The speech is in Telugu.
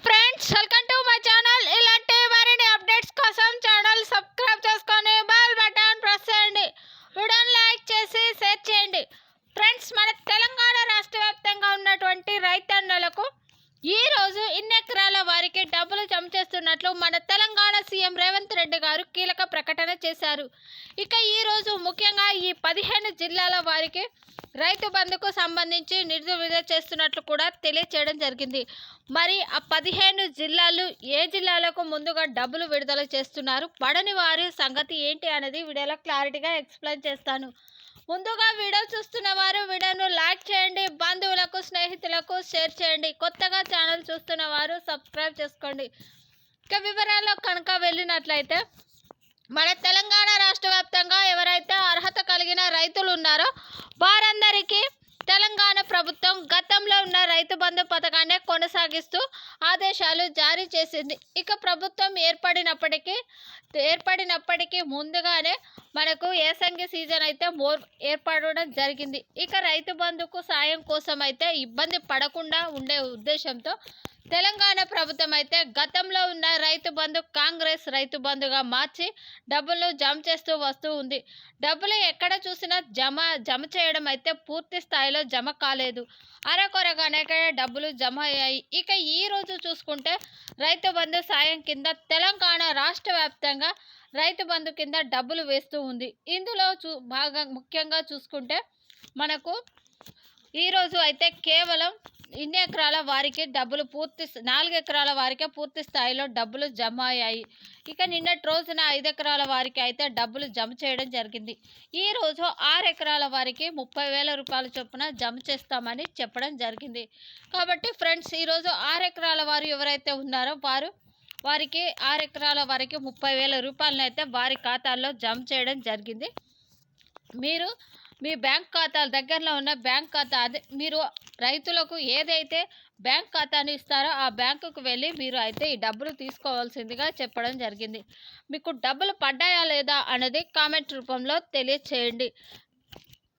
Friends welcome to my channel ఇలాంటి మరిన్ని అప్డేట్స్ కోసం ఛానల్ సబ్స్క్రైబ్ చేసుకొని బెల్ బటన్ ప్రెస్ చేయండి. వీడియోని లైక్ చేసి షేర్ చేయండి. ఫ్రెండ్స్ మన తెలంగాణ రాష్ట్ర వ్యాప్తంగా ఉన్నటువంటి రైతన్నలకు ఈ రోజు ఇన్ని ఎకరాల వారికి డబ్బులు జమ చేస్తున్నట్లు మన తెలంగాణ సీఎం రేవంత్ రెడ్డి గారు కీలక ప్రకటన చేశారు. ఇక ఈరోజు ముఖ్యంగా ఈ పదిహేను జిల్లాల వారికి రైతు బంధుకు సంబంధించి నిధులు విడుదల చేస్తున్నట్లు కూడా తెలియచేయడం జరిగింది. మరి ఆ పదిహేను జిల్లాలు ఏ జిల్లాలకు ముందుగా డబ్బులు విడుదల చేస్తున్నారు? పడని వారి సంగతి ఏంటి అనేది వీడియోలో క్లారిటీగా ఎక్స్ప్లెయిన్ చేస్తాను. ముందుగా వీడియో చూస్తున్న వారు వీడియోను లైక్ చేయండి బంధువులకు స్నేహితులకు షేర్ చేయండి. కొత్తగా ఛానల్ చూస్తున్న వారు సబ్స్క్రైబ్ చేసుకోండి. ఇక వివరాల్లో కనుక వెళ్ళినట్లయితే మన వారందరికీ తెలంగాణ ప్రభుత్వం గతంలో ఉన్న రైతు బంధు పథకాన్ని కొనసాగిస్తూ ఆదేశాలు జారీ చేసింది. ఇక ప్రభుత్వం ఏర్పడినప్పటికీ ఏర్పడినప్పటికీ ముందుగానే మనకు ఏసంగి సీజన్ అయితే మోర్ ఏర్పడడం జరిగింది. ఇక రైతు బంధుకు సాయం కోసం అయితే ఇబ్బంది పడకుండా ఉండే ఉద్దేశంతో తెలంగాణ ప్రభుత్వం అయితే గతంలో ఉన్న రైతు బంధు కాంగ్రెస్ రైతు బంధుగా మార్చి డబ్బులు జమ చేస్తూ వస్తూ ఉంది. డబ్బులు ఎక్కడ చూసినా జమ జమ చేయడం అయితే పూర్తి స్థాయిలో జమ కాలేదు. అరకొరగానే డబ్బులు జమ అయ్యాయి. ఇక ఈ రోజు చూసుకుంటే రైతు బంధు సాయం కింద తెలంగాణ రాష్ట్ర వ్యాప్తంగా రైతు బంధు కింద డబ్బులు వేస్తూ ఉంది. ఇందులో చూ బాగా ముఖ్యంగా చూసుకుంటే మనకు ఈరోజు అయితే కేవలం ఇన్ని ఎకరాల వారికి డబ్బులు పూర్తి నాలుగు ఎకరాల వారికే పూర్తి స్థాయిలో డబ్బులు జమ అయ్యాయి ఇక నిన్నటి రోజున ఐదు ఎకరాల వారికి అయితే డబ్బులు జమ చేయడం జరిగింది. ఈ రోజు ఆరు ఎకరాల వారికి ముప్పై వేల రూపాయల చొప్పున జమ చేస్తామని చెప్పడం జరిగింది. కాబట్టి ఫ్రెండ్స్ ఈరోజు ఆరు ఎకరాల వారు ఎవరైతే ఉన్నారో వారు వారికి ఆరు ఎకరాల వరకు ముప్పై వేల రూపాయలను అయితే వారి ఖాతాల్లో జమ చేయడం జరిగింది. మీరు మీ బ్యాంక్ ఖాతాల దగ్గరలో ఉన్న బ్యాంక్ ఖాతా అదే మీరు రైతులకు ఏదైతే బ్యాంక్ ఖాతాను ఇస్తారో ఆ బ్యాంకుకు వెళ్ళి మీరు అయితే ఈ డబ్బులు తీసుకోవాల్సిందిగా చెప్పడం జరిగింది. మీకు డబ్బులు పడ్డాయా లేదా అనేది కామెంట్ రూపంలో తెలియచేయండి.